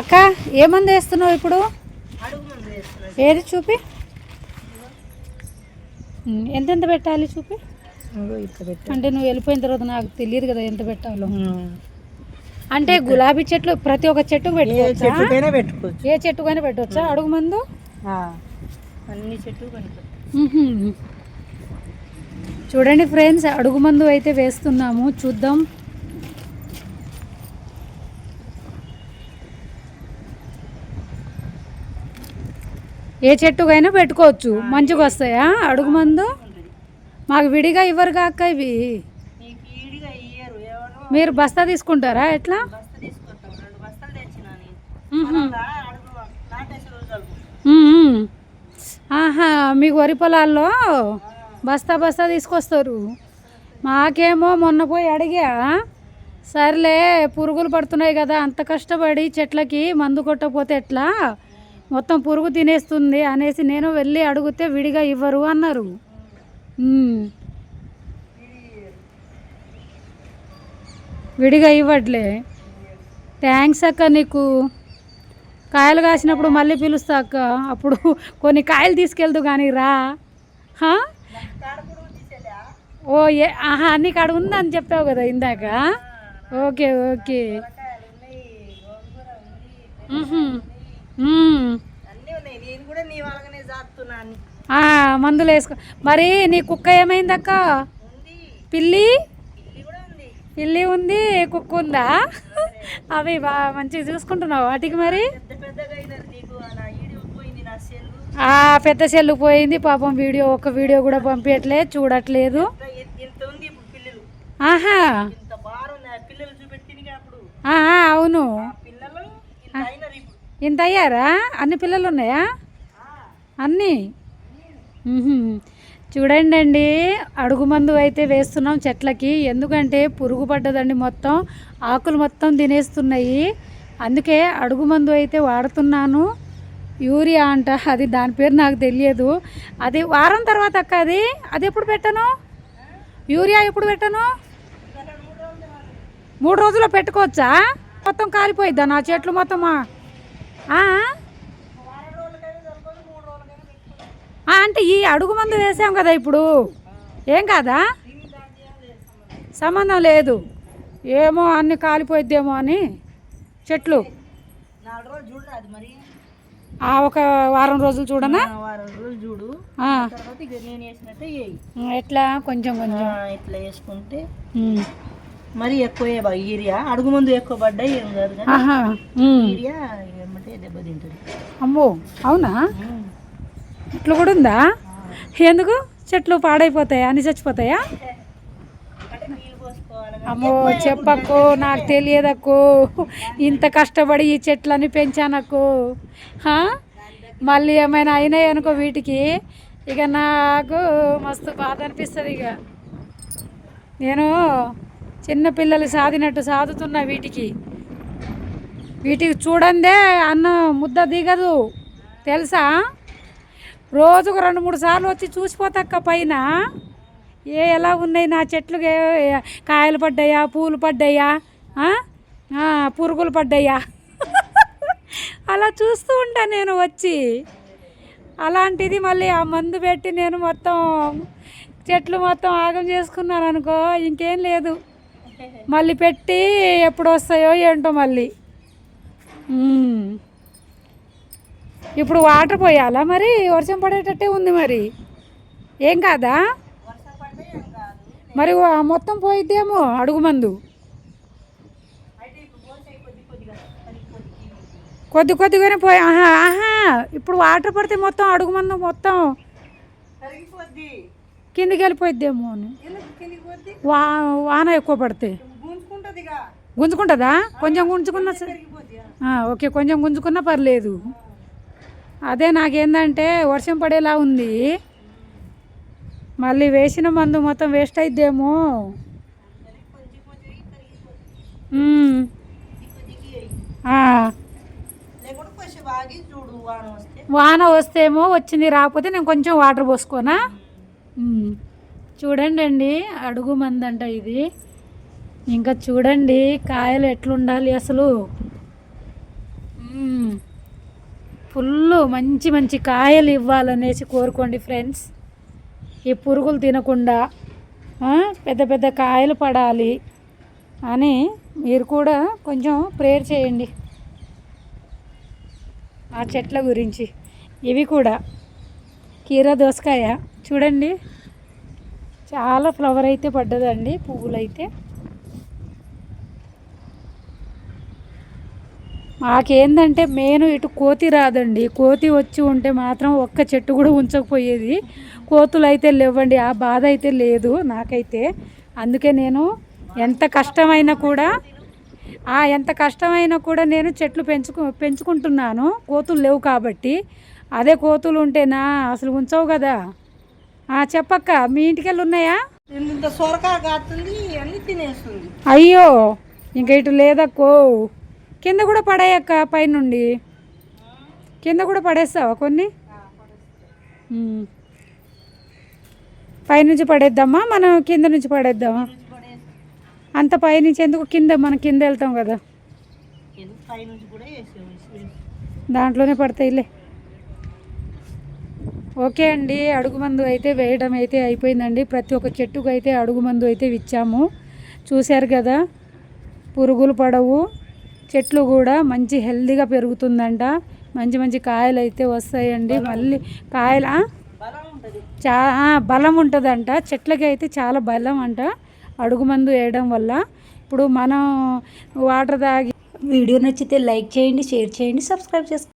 అక్క ఏ మందు వేస్తున్నావు ఇప్పుడు? ఏది చూపి? ఎంతెంత పెట్టాలి చూపి? అంటే నువ్వు వెళ్ళిపోయిన తర్వాత నాకు తెలియదు కదా ఎంత పెట్టాలో. అంటే గులాబీ చెట్లు ప్రతి ఒక్క చెట్టుకు ఏ పెట్టుకోవచ్చా? ఏ చెట్టుకైనా పెట్టవచ్చా? అడుగు మందు. అన్ని మ్మ్హ్మ్. చూడండి ఫ్రెండ్స్ అడుగు మందు అయితే వేస్తున్నాము. చూద్దాం. ఏ చెట్టుకైనా పెట్టుకోవచ్చు. మంచిగా వస్తాయా? అడుగు మందు? మాకు విడిగా ఇవ్వరు కాక ఇవి. మీరు బస్తా తీసుకుంటారా? ఎట్లా? ఆహా మీకు వరి పొలాల్లో బస్తా బస్తా తీసుకొస్తారు. మాకేమో మొన్న పోయి అడిగా సర్లే పురుగులు పడుతున్నాయి కదా అంత కష్టపడి చెట్లకి మందు కొట్టకపోతే ఎట్లా? మొత్తం పురుగు తినేస్తుంది అనేసి నేను వెళ్ళి అడిగితే విడిగా ఇవ్వరు అన్నారు. విడిగా ఇవ్వట్లే. థ్యాంక్స్ అక్క నీకు. కాయలు కాసినప్పుడు మళ్ళీ పిలుస్తా అక్క. అప్పుడు కొన్ని కాయలు తీసుకెళ్దు కానీ రా. ఓ ఏ ఆహా అన్ని కాడ ఉందని చెప్పావు కదా ఇందాక? ఓకే ఓకే కాయలు ఉన్నాయి గోంగూర ఉంది మ్హూ. మ్మ్. అన్నీ ఉన్నాయి నేను కూడా నీ వాళ్ళగానే జాతున్నాను ఆ, మందులు వేసుకో. మరి నీ కుక్క ఏమైందక్క? పిల్లి? పిల్లి ఉంది. కుక్క ఉందా? అవి బా మంచిగా చూసుకుంటున్నావు వాటికి మరి? పెద్ద సెల్లు. ఆ పెద్ద సెల్లు పోయింది పాపం వీడియో ఒక వీడియో కూడా పంపించట్లే చూడట్లేదు. ఆహా. అవును. ఇంత అయ్యారా? అన్ని పిల్లలు ఉన్నాయా? అన్నీ. చూడండి అండి అడుగు మందు అయితే వేస్తున్నాం చెట్లకి. ఎందుకంటే పురుగు పడ్డదండి మొత్తం. ఆకులు మొత్తం తినేస్తున్నాయి. అందుకే అడుగు మందు అయితే వాడుతున్నాను. యూరియా అంట. అది దాని పేరు నాకు తెలియదు. అది వారం తర్వాత అక్క అది. అది ఎప్పుడు పెట్టను? యూరియా ఎప్పుడు పెట్టను? మూడు రోజుల్లో పెట్టుకోవచ్చా? మొత్తం కాలిపోయిద్దా నా చెట్లు మొత్తమా ఆ? ఆ? ఆ, అంటే ఈ అడుగు మందు వేసాం కదా ఇప్పుడు. ఏం కాదా? సంబంధం లేదు. ఏమో అన్ని కాలిపోయిద్దేమో అని చెట్లు. ఆ ఒక వారం రోజులు చూడనా? వారం రోజులు చూడు. ఆ, తర్వాత ఇక నేను వేసినట్టే వేయి ఎట్లా? కొంచెం కొంచెం. ఇట్లా వేసుకుంటే. మరి ఎక్కువ ఈరియా అడుగు ముందు ఎక్కువ పడ్డాయి ఏం కాదు కానీ ఆహా ఉమ్. ఈరియా ఏమంటే దెబ్బతింటుంది. అమ్మో అవునా? ఇట్లా కూడా ఉందా? ఎందుకు? చెట్లు పాడైపోతాయా? అని చచ్చిపోతాయా? అమ్మో చెప్పకు నాకు తెలియదక్కు. ఇంత కష్టపడి ఈ చెట్లని పెంచానక్కు. మళ్ళీ ఏమైనా అయినాయి అనుకో వీటికి? ఇక నాకు మస్తు బాధ అనిపిస్తుంది ఇక. నేను చిన్నపిల్లలు సాధినట్టు సాదినట్టు సాదుతున్నా వీటికి. వీటికి చూడందే అన్నం ముద్ద దిగదు. తెలుసా? రోజుకు రెండు మూడు సార్లు వచ్చి చూసిపోతక్క పైన. ఏ ఎలా ఉన్నాయి నా చెట్లుకి కాయలు పడ్డాయా? పూలు పడ్డాయా? పురుగులు పడ్డాయా? అలా చూస్తూ ఉంటా నేను వచ్చి. అలాంటిది మళ్ళీ ఆ మందు పెట్టి నేను మొత్తం చెట్లు మొత్తం ఆగం చేసుకున్నాను అనుకో ఇంకేం లేదు. మళ్ళీ పెట్టి ఎప్పుడు వస్తాయో ఏంటో మళ్ళీ. ఇప్పుడు వాటర్ పోయాలా మరి? వర్షం పడేటట్టే ఉంది మరి. ఏం కాదా? మరి మొత్తం పోయిద్దేమో అడుగు మందు. కొద్ది కొద్దిగానే పోయి ఆహా ఆహా ఇప్పుడు వాటర్ పడితే మొత్తం అడుగు మందు మొత్తం కిందికి వెళ్ళిపోయిద్దేమో వా వాన ఎక్కువ పడితే. గుంజుకుంటుంది? కొంచెం గుంజుకున్నా సరే ఓకే కొంచెం గుంజుకున్నా పర్లేదు. అదే నాకేందంటే వర్షం పడేలా ఉంది. మళ్ళీ వేసిన మందు మొత్తం వేస్ట్ అయిద్దేమో. కొంచెం చూడు వాన వస్తేమో వచ్చింది రాకపోతే నేను కొంచెం వాటర్ పోసుకోనా? చూడండి అండి అడుగు మందంట ఇది. ఇంకా చూడండి కాయలు ఎట్లుండాలి అసలు? ఫుల్ మంచి మంచి కాయలు ఇవ్వాలనేసి కోరుకోండి ఫ్రెండ్స్. ఈ పురుగులు తినకుండా పెద్ద పెద్ద కాయలు పడాలి అని మీరు కూడా కొంచెం ప్రేయర్ చేయండి. ఆ చెట్ల గురించి. ఇవి కూడా. కీర దోసకాయ. చూడండి. చాలా ఫ్లవర్ అయితే పడ్డదండి పువ్వులు మాకేందంటే మెయిన్ ఇటు కోతి రాదండి. కోతి వచ్చి ఉంటే మాత్రం ఒక్క చెట్టు కూడా ఉంచకపోయేది. కోతులు అయితే లేవండి. ఆ బాధ అయితే లేదు నాకైతే. అందుకే నేను ఎంత కష్టమైనా కూడా ఆ ఎంత కష్టమైనా కూడా నేను చెట్లు పెంచుకు పెంచుకుంటున్నాను. కోతులు లేవు కాబట్టి. అదే కోతులు ఉంటేనా అసలు ఉంచవు కదా. ఆ, చెప్పక్క మీ ఇంటికెళ్ళి ఉన్నాయా? అయ్యో ఇంక ఇటు లేదక్కో. కింద కూడా పడేయక్క పైనుండి. కింద కూడా పడేస్తావా కొన్ని? పైనుంచి పడేద్దామా? మనం కింద నుంచి పడేద్దామా? అంత పైనుంచి ఎందుకు? కింద మనం కింద వెళ్తాం కదా. దాంట్లోనే పడతాయిలే. ఓకే అండి అడుగు మందు అయితే వేయడం అయితే అయిపోయిందండి. ప్రతి ఒక్క చెట్టుకు అయితే అడుగు మందు అయితే ఇచ్చాము చూశారు కదా పురుగులు పడవు. చెట్లు కూడా మంచి హెల్దీగా పెరుగుతుందంట. మంచి మంచి కాయలు అయితే వస్తాయండి. మళ్ళీ కాయలు ఆ? బలం ఉంటుంది. చా బలం ఉంటుందంట. చెట్లకి అయితే చాలా బలం అంట. అడుగు మందు వేయడం వల్ల. ఇప్పుడు మనం వాటర్ తాగి వీడియో నచ్చితే లైక్ చేయండి షేర్ చేయండి సబ్స్క్రైబ్ చేసుకోండి.